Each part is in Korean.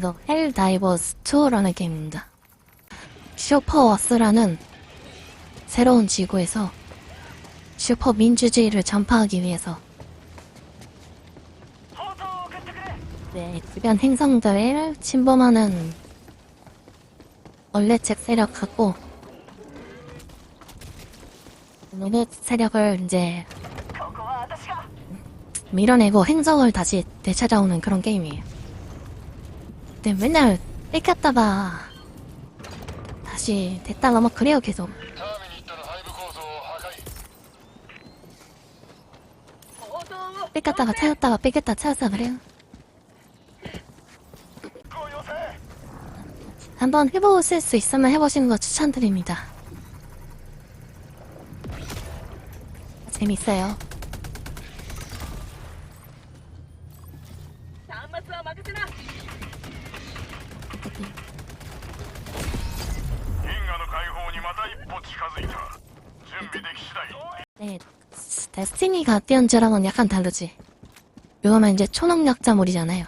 이거 헬다이버스 2라는 게임입니다. 슈퍼워스라는 새로운 지구에서 슈퍼 민주주의를 전파하기 위해서 네, 주변 행성들을 침범하는 원래책 세력하고 노네 세력을 이제 밀어내고 행성을 다시 되찾아오는 그런 게임이에요. 근데 맨날 뺏겼다가 다시 됐다가 막 그래요 계속. ターミニットの背部構造を破壊 뺏겼다가 찾았다가 뺏겼다 찾았다 그래요. 한번 해보실 수 있으면 해보시는 거 추천드립니다. 재밌어요. 삐미가 띄운 줄랑은 약간 다르지. 요거는 이제 초능력자물이잖아요.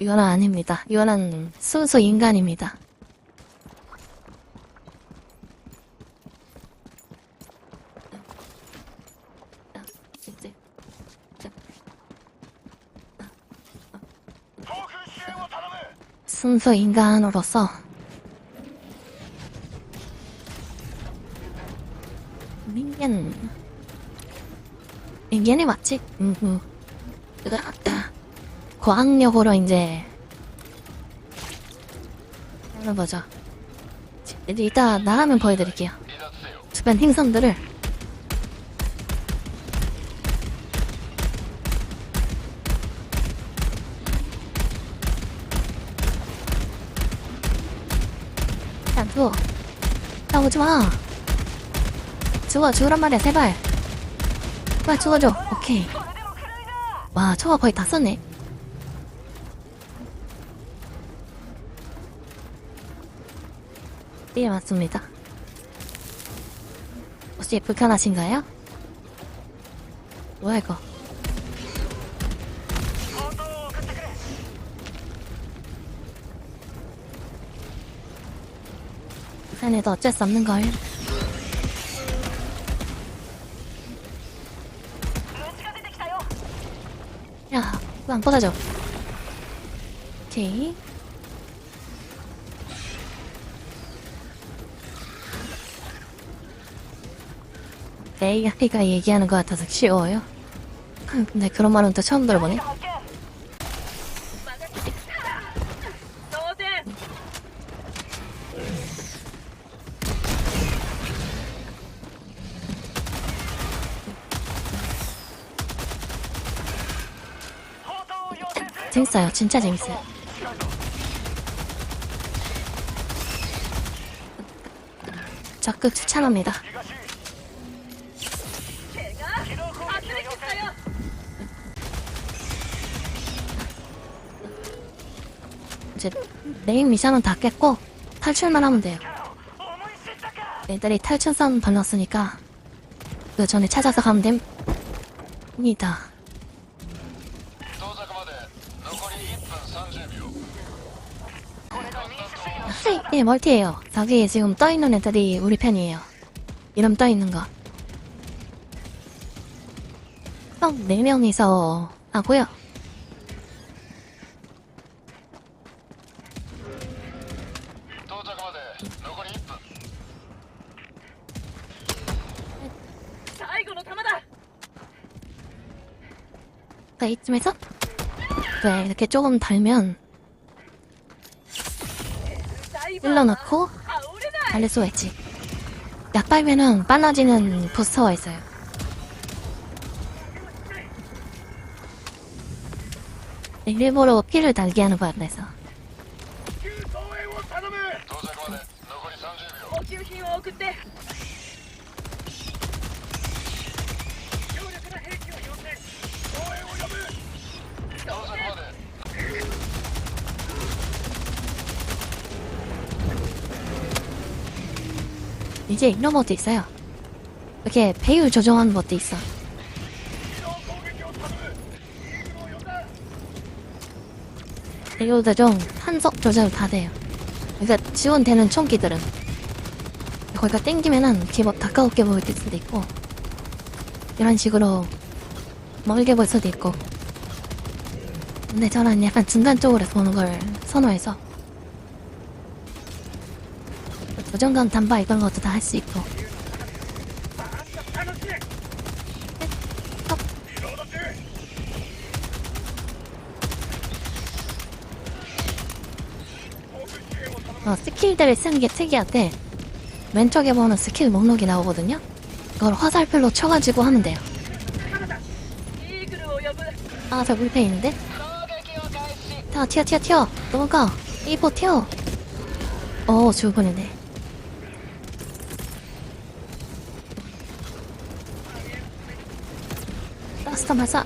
요거는 아닙니다. 요거는 순수 인간입니다. 순수 인간으로서 얘네 맞지? 응, 응. 그거 아까 과학력으로 이제 한번 보자. 이제 이따 나가면 보여드릴게요. 주변 행성들을 야, 누워. 나오지 마. 죽어, 죽으란 말이야, 제발. 아, 빨리 쳐가줘 오케이. 와 초가 거의 다 썼네. 네 맞습니다. 혹시 불편하신가요? 뭐야 이거? 그 불편해도 어쩔 수 없는걸. 안 꽂아줘. 오케이. AI가 얘기하는 것 같아서 쉬워요. 근데 그런 말은 또 처음 들어보네. 재밌어요. 진짜 재밌어요. 적극 추천합니다. 이제 메인 미션은 다 깼고 탈출만 하면 돼요. 애들이 탈출선 발랐으니까 그 전에 찾아서 가면 됩니다. 멀티예요. 저기 지금 떠있는 애들이 우리 편이에요. 이름 떠있는 거. 총 4명이서 하고요. 자, 이쯤에서 네, 이렇게 조금 달면 찔러넣고 발레 쏘했지. 약발면은 빨라지는 부스터가 있어요. 일부러 피를 달게 하는 바람에서 이제 이런 것도 있어요. 이렇게 배율 조정하는 것도 있어. 배율 조정, 탄석 조절 다 돼요. 그래서 지원되는 총기들은 거기가 땡기면은 제법 가까우게 보일 수도 있고 이런 식으로 멀게 볼 수도 있고 근데 저는 약간 중간 쪽으로 보는 걸 선호해서 자존감 단바 이걸로도 다 할 수 있고. 어, 스킬들을 쓰는 게 특이한데 왼쪽에 보면 스킬 목록이 나오거든요. 그걸 화살표로 쳐가지고 하면 돼요. 아 저 물패 있는데? 자 튀어 튀어 튀어. 넘어가. 1포 튀어. 어 죽을 뻔했네. 스톰하자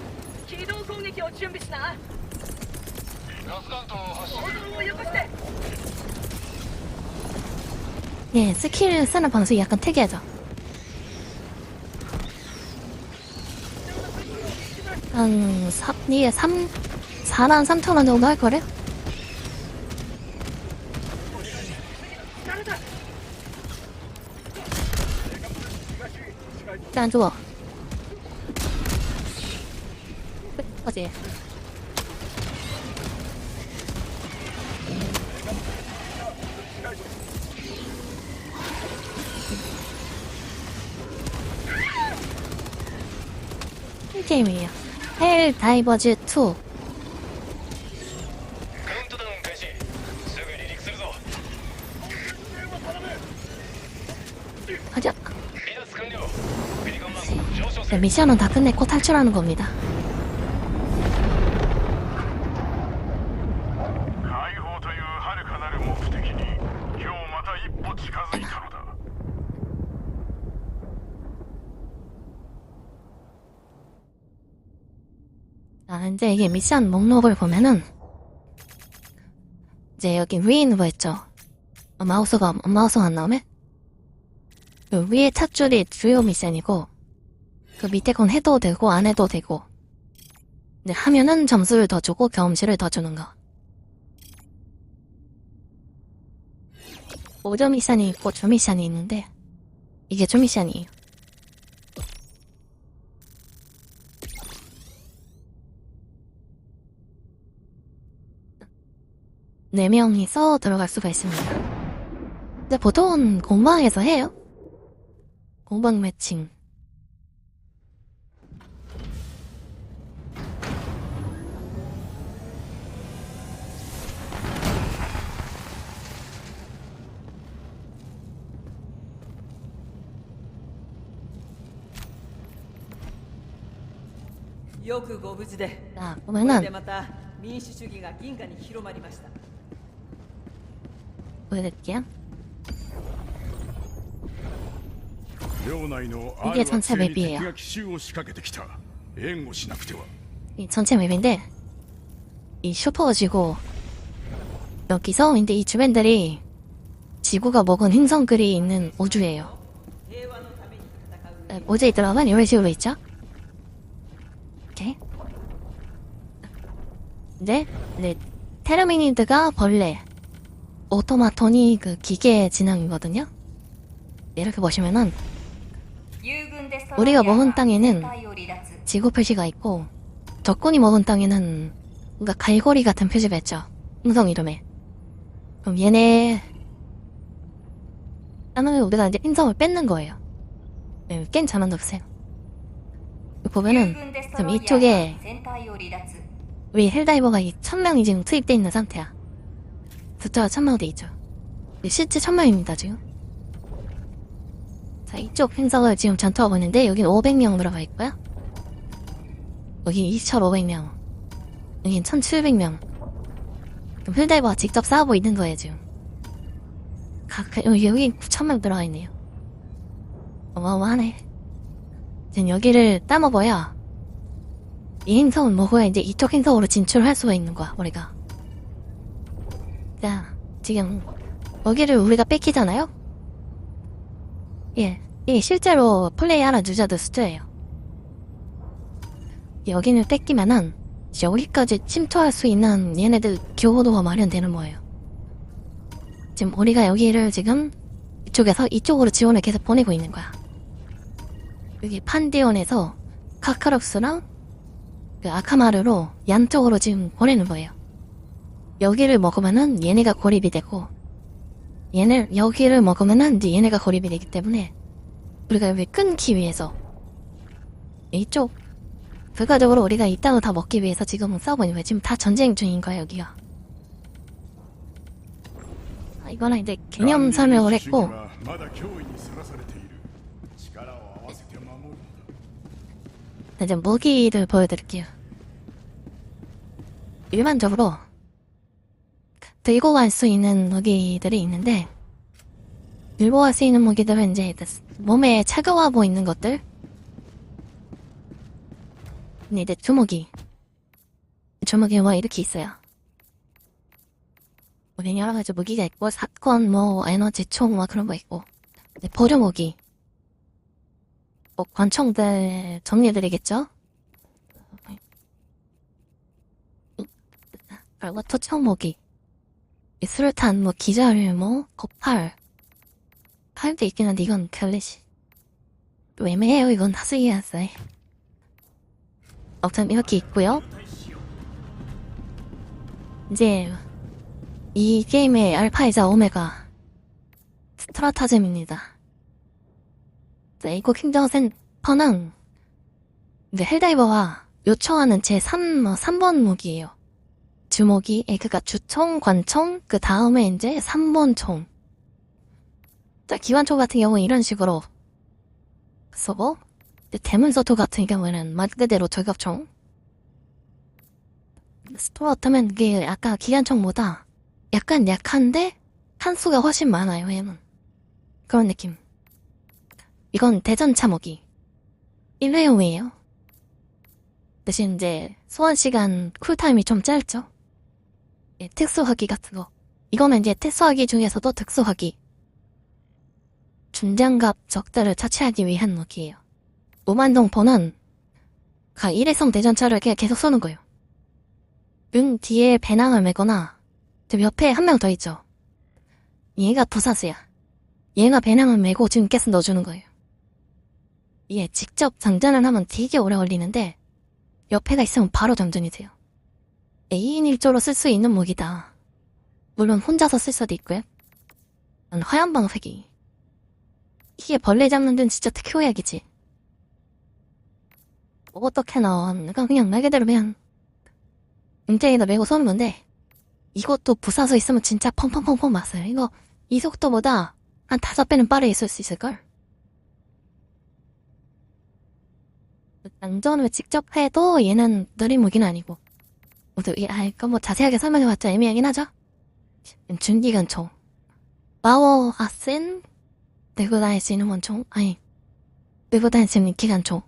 예, 스킬을 쓰는 방식이 약간 특이하죠? 한 3, 예, 3, 4만 3천원 정도 할 거래요? 일단 줘. 어. 어지. 게임이에요. 헬 다이버즈 2. カウントダウン開始すぐ離陸するぞ 가자. 離脱完了ペリカンマン上昇せ 네, 미션은 다 끝냈고 탈출하는 겁니다. 아, 이제 이게 미션 목록을 보면은, 이제 여기 위에 있는 거 있죠? 어, 마우스가, 마우스가 안 나오면? 그 위에 찻줄이 주요 미션이고, 그 밑에 건 해도 되고, 안 해도 되고, 이제 하면은 점수를 더 주고, 경험치를 더 주는 거. 5점 미션이 있고, 주 미션이 있는데, 이게 주 미션이에요. 네 명이서 들어갈 수가 있습니다. 근데 보통은 공방에서 해요. 공방 매칭.「よくご無事で 자, これで 보면은, また民主主義が銀河に広まりました 보여드릴게요. 이게 전체 맵이에요. 이 전체 맵인데 이 슈퍼워지고 여기서 근데 이 주변들이 지구가 먹은 흰성글이 있는 우주예요. 네, 우주에 들어가면 이런 식으로 있죠? 이렇게. 근데 네, 테르미니드가 벌레 오토마톤이 그 기계 진앙이거든요? 이렇게 보시면은, 우리가 먹은 땅에는 지구 표시가 있고, 적군이 먹은 땅에는, 뭔가 갈고리 같은 표시가 있죠? 행성 이름에. 그럼 얘네, 땅을 우리가 이제 행성을 뺏는 거예요. 네, 깬 전환도 없어요. 보면은 지금 이쪽에 우리 헬다이버가 이 천명이 지금 투입돼 있는 상태야. 숫자가 천명 돼 있죠. 근데 실제 천명입니다 지금. 자 이쪽 행성을 지금 전투하고 있는데 여긴 500명 들어가 있고요. 여기 2,500명. 여긴 1,700명. 그럼 헬다이버가 직접 싸우고 있는 거예요 지금. 각 여기 여기 9,000명 들어가 있네요. 어마어마하네. 이제 여기를 따먹어야 이 행성을 먹어야 이제 이쪽 행성으로 진출할 수가 있는 거야, 우리가. 자, 지금 여기를 우리가 뺏기잖아요? 예, 이 실제로 플레이하는 유저들 숫자예요. 여기는 뺏기면은 여기까지 침투할 수 있는 얘네들 교도가 마련되는 거예요. 지금 우리가 여기를 지금 이쪽에서 이쪽으로 지원을 계속 보내고 있는 거야. 여기 판디온에서 카카록스랑 그 아카마르로 양쪽으로 지금 보내는 거예요. 여기를 먹으면은 얘네가 고립이 되고 얘네 여기를 먹으면은 얘네가 고립이 되기 때문에 우리가 여기 끊기 위해서 이쪽 결과적으로 우리가 이 땅을 다 먹기 위해서 지금은 싸우고 있는 거예요. 지금 다 전쟁 중인 거야 여기가. 아, 이거는 이제 개념 설명을 했고 이제 무기를 보여드릴게요. 일반적으로 들고 갈 수 있는 무기들이 있는데 들고 갈 수 있는 무기들은 이제 몸에 차가워하고 있는 것들 근데 이제 주먹이 주먹이 뭐 이렇게 있어요. 우리 여러 가지 무기가 있고 사건 뭐 에너지 총뭐 그런 거 있고 보조 무기 뭐 관청들 정리해드리겠죠? 그리고 토청모기 수류탄 뭐 기절 뭐 거팔. 팔도 있긴 한데 이건 클래시 또 애매해요 이건 하수기였어요 아무튼 이렇게 있고요. 이제 이 게임의 알파이자 오메가 스트라타즘입니다. 네, 이거 킹정센터는 이제 헬다이버가 요청하는 제 3, 뭐 3번 무기예요. 주먹이, 예, 그니까 주총, 관총, 그 다음에 이제 3번 총. 자, 기관총 같은 경우는 이런 식으로 쓰고, 이제 대문서토 같은 경우에는 말 그대로 저격총. 스토어트면 그게 아까 기관총보다 약간 약한데 한수가 훨씬 많아요, 얘는. 그런 느낌. 이건 대전차 먹이. 일회용이에요. 대신 이제 소환 시간 쿨타임이 좀 짧죠. 예, 특수화기 같은 거. 이거는 이제 특수화기 중에서도 특수화기. 준장갑 적들을 차치하기 위한 무기예요. 오만동 번은 가 일회성 대전차를 그냥 계속 쏘는 거예요. 응 뒤에 배낭을 메거나 저 옆에 한 명 더 있죠. 얘가 부사수야. 얘가 배낭을 메고 지금 가스 넣어주는 거예요. 예, 직접 장전을 하면 되게 오래 걸리는데 옆에가 있으면 바로 장전이 돼요. 2인 1조로 쓸 수 있는 무기다. 물론 혼자서 쓸 수도 있고요. 난 화염방 회기. 이게 벌레 잡는 데는 진짜 특효약이지. 뭐 어떻게 나와. 내가 그냥 말 그대로 그냥 웅쟁이다 메고 쏘는 건데 이것도 부사수 있으면 진짜 펑펑펑펑 맞아요. 이거 이 속도보다 한 다섯 배는 빠르게 쏠 수 있을걸? 장전을 직접 해도 얘는 느린 무기는 아니고. 모두, 이, 아, 이거 뭐 자세하게 설명해봤자 애매하긴 하죠? 준기관총. 파워 아센? 들고 다닐 수 있는 원총? 아니, 들고 다닐 수 있는 기관총.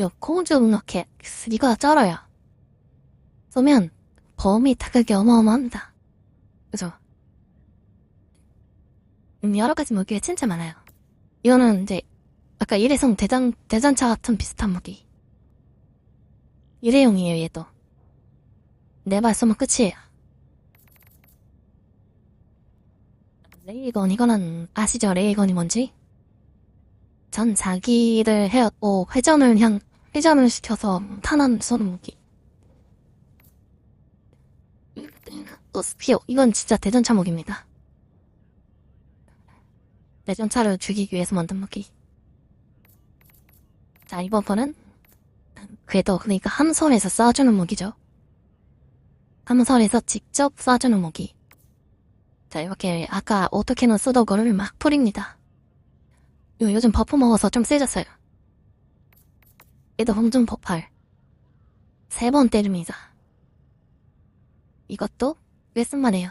요, 공주 로켓. 이거 쩔어요. 쏘면 범위 타격이 어마어마합니다. 그죠? 음, 여러 가지 무기가 진짜 많아요. 이거는 이제 아까 일회성 대전, 대전차 같은 비슷한 무기. 일회용이에요, 얘도. 네발 쏘면 끝이에요. 레이건, 이거는 아시죠? 레이건이 뭔지? 전 자기를 해왔고, 회전을 향, 회전을 시켜서 탄환 쏘는 무기. 또 스피어, 이건 진짜 대전차 무기입니다. 대전차를 죽이기 위해서 만든 무기. 자, 이번 번은 궤도, 그러니까 함선에서 쏴주는 무기죠. 함선에서 직접 쏴주는 무기. 자, 이렇게 아까 어떻게는 쓰던 거를 막 뿌립니다. 요, 요즘 버프 먹어서 좀 세졌어요. 얘도 홍중 폭발. 세 번 때립니다. 이것도 왜 쓴만해요.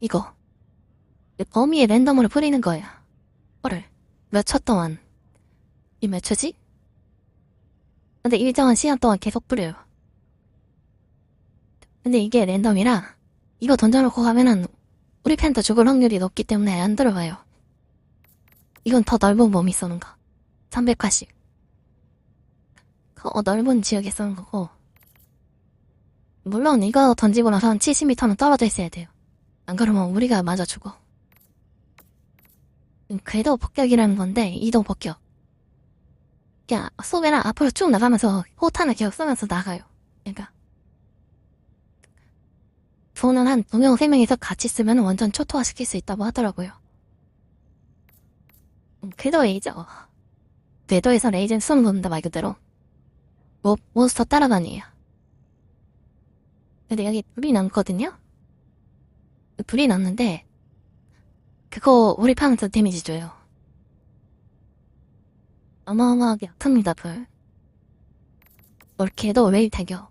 이거. 범위에 랜덤으로 뿌리는 거예요. 뭐를 몇초 동안. 이 몇 초지? 근데 일정한 시간 동안 계속 뿌려요. 근데 이게 랜덤이라 이거 던져놓고 가면은 우리 팬도 죽을 확률이 높기 때문에 안 들어가요. 이건 더 넓은 범위 쏘는 거. 380. 그 어, 넓은 지역에 쏘는 거고. 물론 이거 던지고 한 70m는 떨어져 있어야 돼요. 안 그러면 우리가 맞아 죽어. 음, 궤도 폭격이라는 건데 이동 폭격. 그냥 쏘면 앞으로 쭉 나가면서 호탄을 계속 쏘면서 나가요. 그러니까 손은 한두 명, 세 명이서 같이 쓰면 완전 초토화 시킬 수 있다고 하더라고요. 음, 레이저. 궤도에서 레이저 쏘는 겁니다, 말 그대로. 모, 몬스터 따라다니에요. 근데 여기 불이 났거든요? 불이 났는데, 그거 우리 판한테 데미지 줘요. 어마어마하게 아픕니다, 불. 올케도 웨이 타격.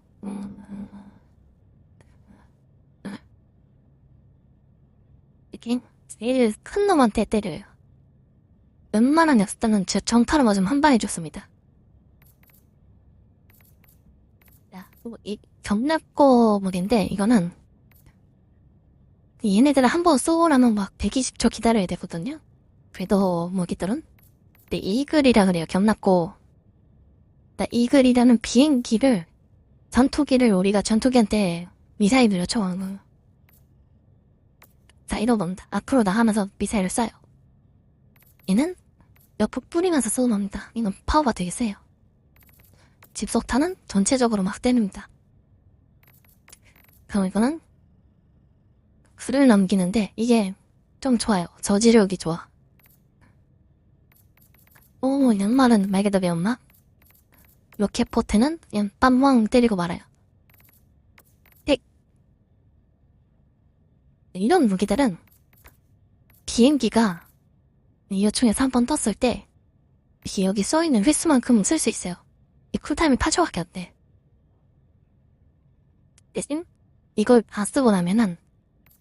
이게 제일 큰 놈한테 때려요. 웬만한 녀석들은 제 정타로 맞으면 한 방에 죽습니다. 자, 이 경납고 무기인데 이거는 얘네들을 한번 쏘고 나면 막 120초 기다려야 되거든요. 궤도 무기들은. 근데 이글이라 그래요. 경납고. 나 이글이라는 비행기를 전투기를 우리가 전투기한테 미사일을 요청하는. 자, 이러봅니다. 앞으로 나가면서 미사일을 쏴요. 얘는 옆으로 뿌리면서 쏘는 겁니다. 이건 파워가 되게 세요. 집속탄은 전체적으로 막 때립니다. 그럼 이거는 글을 남기는데 이게 좀 좋아요. 저지력이 좋아. 오, 양말은 말 그대로 연막. 로켓포트는 그냥 빰왕 때리고 말아요. 틱. 이런 무기들은 비행기가 이 요충에서 한 번 떴을 때 여기 써있는 횟수만큼 쓸 수 있어요. 이 쿨타임이 8초밖에 안 돼. 대신 이걸 다 쓰고 나면은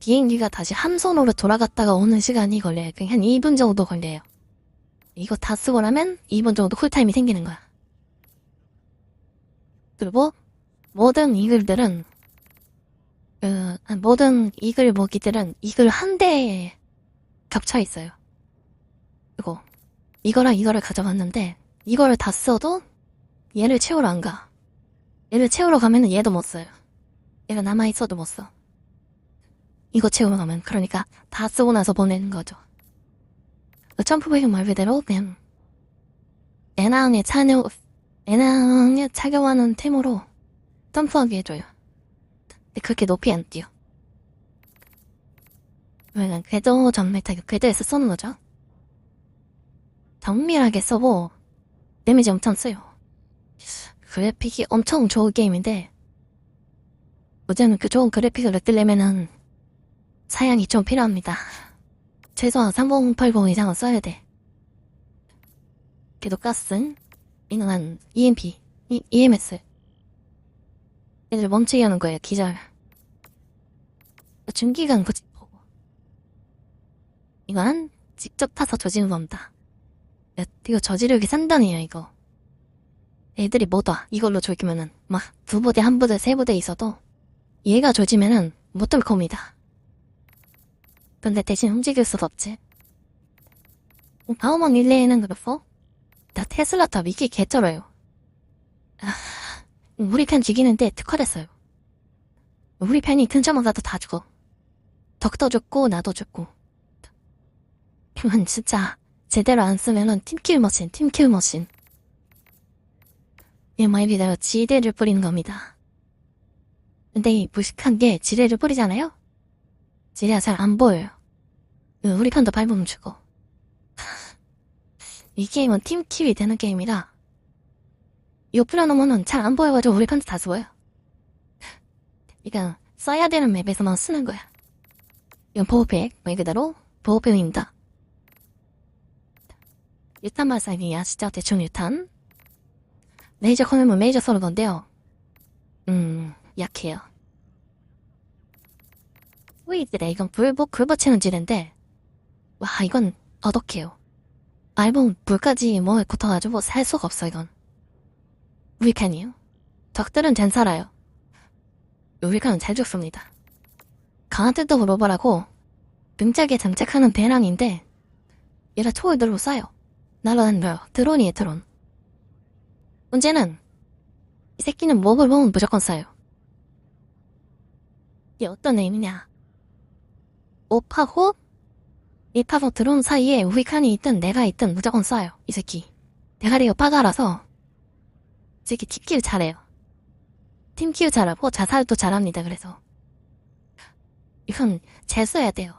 비행기가 다시 함선으로 돌아갔다가 오는 시간이 걸려요. 그냥 한 2분 정도 걸려요. 이거 다 쓰고 나면 2분 정도 쿨타임이 생기는 거야. 그리고 모든 이글들은 그 모든 이글 모기들은 이글 한 대에 겹쳐 있어요. 그리고 이거랑 이거를 가져갔는데 이거를 다 써도 얘를 채우러 안 가. 얘를 채우러 가면은 얘도 못 써요. 얘가 남아 있어도 못 써. 이거 채우러 가면 그러니까 다 쓰고 나서 보내는 거죠. 그 점프백은 말 그대로 그냥 에나운에 차려 에나운에 착용하는 템으로 점프하게 해줘요. 근데 그렇게 높이 안 뛰어. 왜냐면 궤도 전멸 타격 궤도에서 쏘는 거죠. 정밀하게 써고 데미지 엄청 써요. 그래픽이 엄청 좋은 게임인데 문제는 그 좋은 그래픽을 느끼려면은 사양이 좀 필요합니다. 최소한 3080 이상은 써야 돼. 그래도 가스, 이는 한 EMP, 이, EMS. 얘들 멈추게 하는 거예요, 기절. 굳이 보고. 이건 직접 타서 조지는 겁니다. 야, 이거 저지력이 산단이에요, 이거. 애들이 못 와. 이걸로 조기면은, 막, 두 부대, 한 부대, 세 부대 있어도, 얘가 조지면은, 못 올 겁니다. 근데 대신 움직일 수 없지. 다음원 릴레이는 그렇고, 나 테슬라 탑 이게 개쩔어요. 아, 우리 편 죽이는데 특화됐어요. 우리 편이 근처마다 다 죽어. 덕도 죽고, 나도 죽고. 그만 진짜, 제대로 안 쓰면은 팀킬 머신, 팀킬 머신. 얘말 그대로 지뢰를 뿌리는 겁니다. 근데 이 무식한 게 지뢰를 뿌리잖아요? 지뢰가 잘안 보여요. 우리 편도 밟으면 죽어. 이 게임은 팀킬이 되는 게임이라 뿌려놓으면 잘안 보여가지고 우리 편도 다 죽어요. 이건 써야 되는 맵에서만 쓰는 거야. 이건 보호팩, 말 그대로 보호팩입니다. 유탄 발사기 아시죠? 대충 유탄. 레이저 커널은 메이저 쏘는 건데요. 음, 약해요. 후이들에 이건 불복 굴버치는 지뢰인데 와 이건 어덕해요. 알몸 불까지 뭐에 붙어가지고 살 수가 없어 이건. 우리 칸이에요. 적들은 잘 살아요. 우리 칸은 잘 죽습니다. 강한 뜻도 로버라고 등짝에 장착하는 배낭인데 얘가 초월들로 쏴요. 날아다녀요. 드론이에요 드론. 문제는 이 새끼는 목을 보면 무조건 쏴요. 이게 어떤 의미냐. 옷하고 입하고 들어온 사이에 우리 칸이 있든 내가 있든 무조건 쏴요. 이 새끼. 대가리가 빠가라서 이 새끼 팀킬 잘해요. 팀킬 잘하고 자살도 잘합니다. 그래서 이건 재수해야 돼요.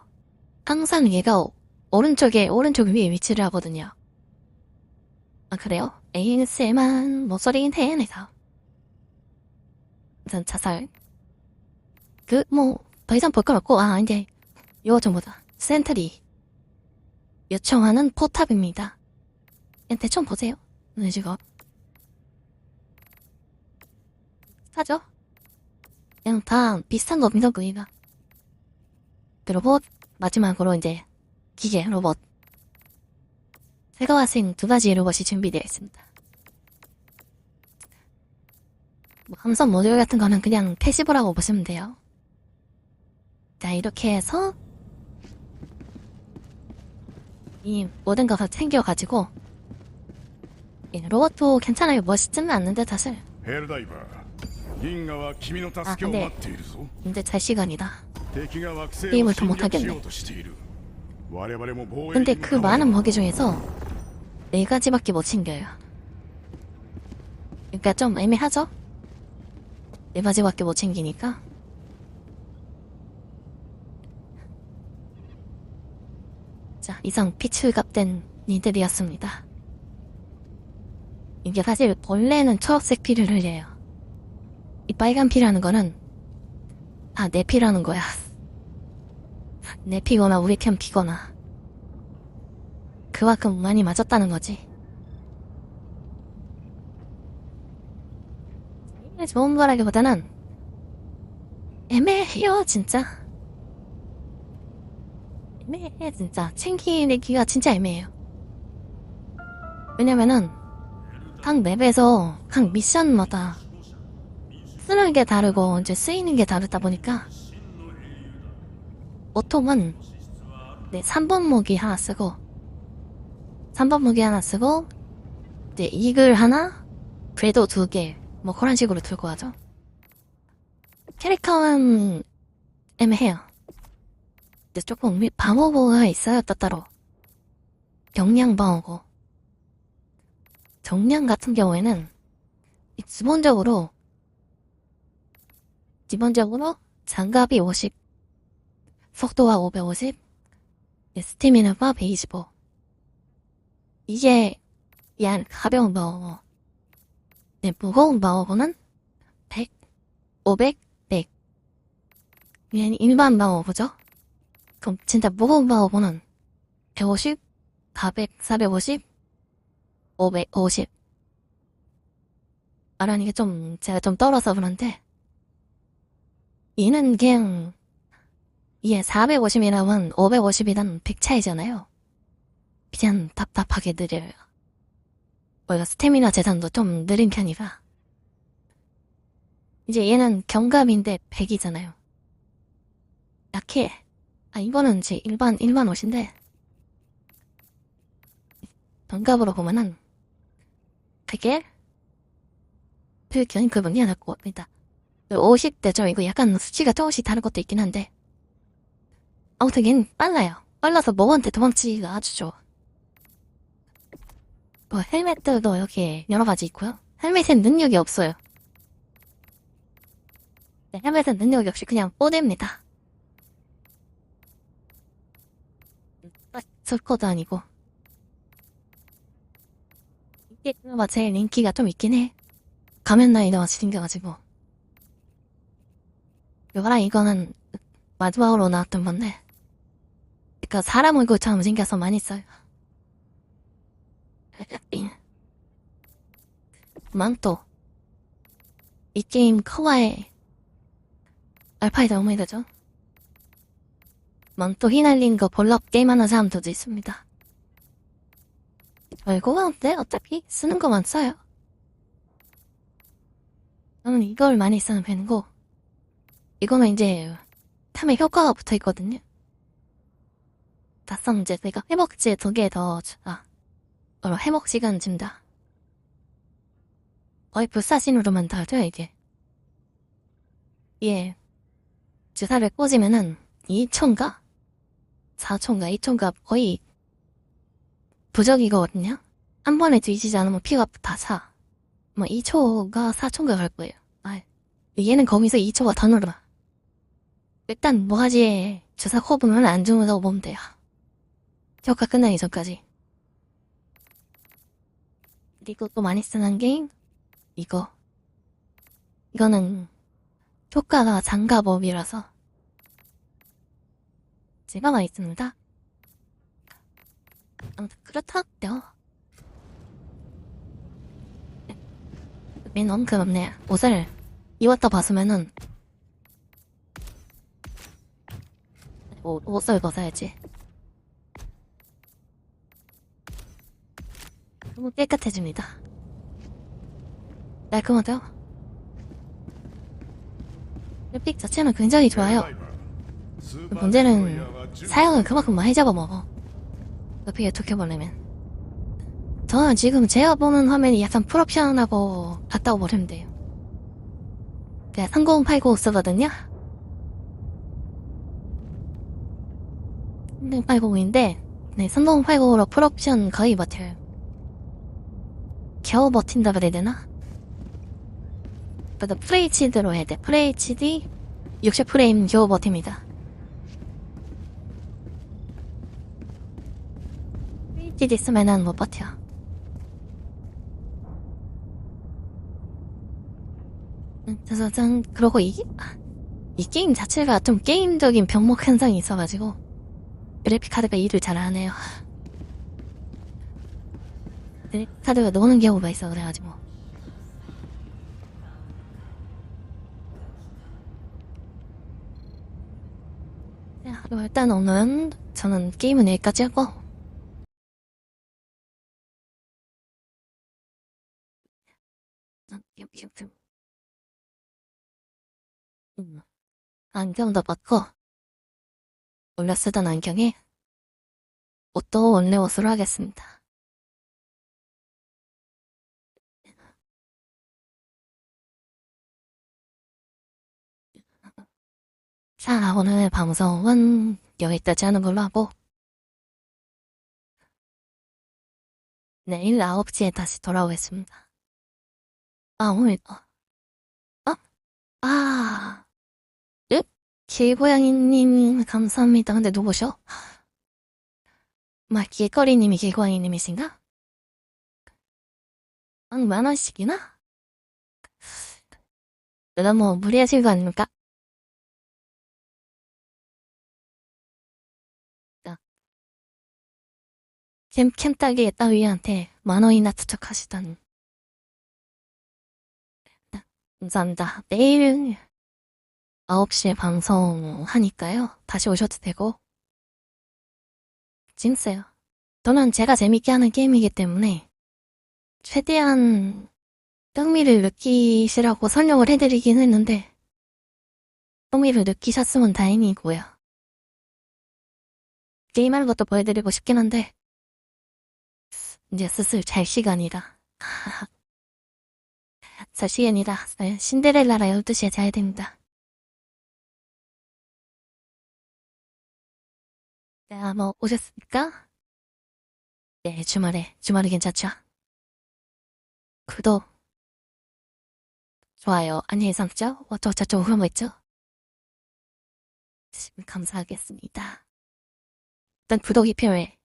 항상 얘가 오- 오른쪽에 오른쪽 위에 위치를 하거든요. 아 그래요? AS만 목소리긴 해 내서. 일단 자살. 그 뭐 더 이상 볼 건 없고 아 이제 이거 좀 보자. 센트리 요청하는 포탑입니다. 대충 보세요. 네 직업. 사죠? 그냥 다 비슷한 겁니다, 그이가. 그 로봇, 마지막으로 이제 기계 로봇. 새가 와생 두 가지 로봇이 준비되어 있습니다. 뭐 함선 모듈 같은 거는 그냥 패시브라고 보시면 돼요. 자, 이렇게 해서 이 모든 것을 챙겨가지고 이 로봇도 괜찮아요. 멋있지는 않는데 사실 ヘルダイバー銀河は君の助けをあで待っているぞ 이제 잘 시간이다. 敵が惑星 게임을 を 더 侵 못 略 하겠네 しようとしている我々も防衛 근데 に 그 向かわ 많은 ば 먹이 중에서 네 가지밖에 못 챙겨요. 그러니까 좀 애매하죠? 네 가지밖에 못 챙기니까. 자, 이상 피출갑된 니들이었습니다. 이게 사실 본래는 초록색 피를 흘려요. 이 빨간 피라는 거는 아, 내 피라는 거야. 내 피거나 우리 편 피거나 그만큼 많이 맞았다는 거지. 좋은 거라기보다는 애매해요, 진짜. 애매해, 진짜. 챙기기가 진짜 애매해요. 왜냐면은, 각 맵에서, 각 미션마다 쓰는 게 다르고, 이제 쓰이는 게 다르다 보니까, 보통은, 네, 3번 무기 하나 쓰고, 3번 무기 하나 쓰고, 이제 이글 하나, 궤도 두 개, 뭐 그런 식으로 들고 가죠. 캐릭터는 애매해요. 근데 조금 미- 방어구가 있어요, 따따로. 경량 방어구. 정량 같은 경우에는 이 기본적으로 기본적으로 장갑이 50, 속도가 550, 네, 스태미나가 125. 이게 ያን 가벼운 방어구. 네, 무거운 방어구는 100, 500, 100. 얘는 일반 방어구죠? 그럼 진짜 무거운 방어구는 150, 400, 450, 550. 말하는 게 좀, 제가 좀 떨어서 그런데, 얘는 그냥, 얘 450이라면 550이란 100 차이잖아요. 그냥 답답하게 느려요. 뭐가 스태미나 재산도 좀 느린 편이라. 이제 얘는 경감인데 100이잖아요. 약해. 아, 이거는 제 일반, 일반 옷인데, 경갑으로 보면은, 그게, 그 견인급은 해놨고, 일단, 50대 좀 이거 약간 수치가 조금씩 다른 것도 있긴 한데, 아무튼 빨라요. 빨라서 뭐한테 도망치기가 아주 좋아. 뭐 헬멧들도 이렇게 여러 가지 있고요. 헬멧엔 능력이 없어요. 네, 헬멧은 능력이 없이 그냥 뽀댑니다. 딱 솔코도 아니고. 이게 그나마 제일 인기가 좀 있긴 해. 가면라이더가 생겨가지고. 이거랑 이거는 마지막으로 나왔던 건데. 그니까 사람 얼굴처럼 생겨서 많이 써요. 망토. 이 게임 커와의 너무 되죠? 망토 휘날린 거 볼럽 게임하는 사람들도 있습니다. 알고 하는데 어차피 쓰는 것만 써요. 저는 이걸 많이 쓰는 편이고 이거는 이제 탐에 효과가 붙어 있거든요. 다 썼는데 이제 내가 회복지 두개 더, 주- 아, 어, 회복 시간 준다. 거의 불사신으로만 다져 이게. 예. 주사를 꽂으면은 2초인가? 4초인가? 2초인가? 거의 부적이거든요? 한 번에 뒤지지 않으면 피가 다 차. 뭐 2초가 4초인가 갈 거예요. 아, 얘는 거기서 2초가 더 늘어나. 일단 뭐하지에 주사 꼽으면 안 죽는다고 보면 돼요. 효과 끝나기 전까지. 그리고 또 많이 쓰는 게임 이거. 이거는 효과가 장가법이라서 제가 많이 씁니다. 아무튼 그렇다고요. 맨 너무 그렇네. 옷을 입었다 벗으면은 옷, 옷을 벗어야지. 너무 깨끗해집니다. 깔끔하죠? 픽 자체는 굉장히 좋아요. 문제는 사용을 그만큼 많이 잡아먹어. 어떻게 어떻게 보려면. 저는 지금 제가 보는 화면이 약간 프로페셔널하고 같다고 보시면 돼요. 그냥 3080 쓰거든요? 3080인데, 네, 3080으로 프로옵션 거의 버텨요. 겨우 버틴다 그래야 되나? 그래도 FHD로 해야 돼. FHD 60프레임 겨우 버팁니다. FHD 쓰면은 못 버텨. 음, 그래서 전 그러고 이, 아, 이 게임 자체가 좀 게임적인 병목 현상이 있어가지고 그래픽 카드가 일을 잘 안 해요. 그래픽 카드가 노는 경우가 있어 그래가지고 야, 그럼 일단 오늘 저는 게임은 여기까지 하고 안경도 벗고 원래 쓰던 안경에 옷도 원래 옷으로 하겠습니다. 자, 오늘 방송은 여기까지 하는 걸로 하고, 내일 9시에 다시 돌아오겠습니다. 아, 오늘, 어? 어? 아, 예? 길고양이님, 감사합니다. 근데 누구셔? 막, 길거리님이 길고양이님이신가? 한 만원씩이나? 너무 무리하신 거 아닙니까? 캠, 캠따기 따위한테 만 원이나 투척하시다니. 감사합니다. 내일 9시에 방송하니까요. 다시 오셔도 되고. 재밌어요. 저는 제가 재밌게 하는 게임이기 때문에 최대한 흥미를 느끼시라고 설명을 해드리긴 했는데 흥미를 느끼셨으면 다행이고요. 게임하는 것도 보여드리고 싶긴 한데 이제 슬슬 잘 시간이라. 잘 시간이라. 네, 신데렐라라 12시에 자야 됩니다. 자, 뭐, 오셨습니까? 네, 주말에, 주말에 괜찮죠? 구독, 좋아요, 안녕히 삼죠? 어쩌 저쩌 그런 거 있죠? 감사하겠습니다. 일단 구독이 필요해.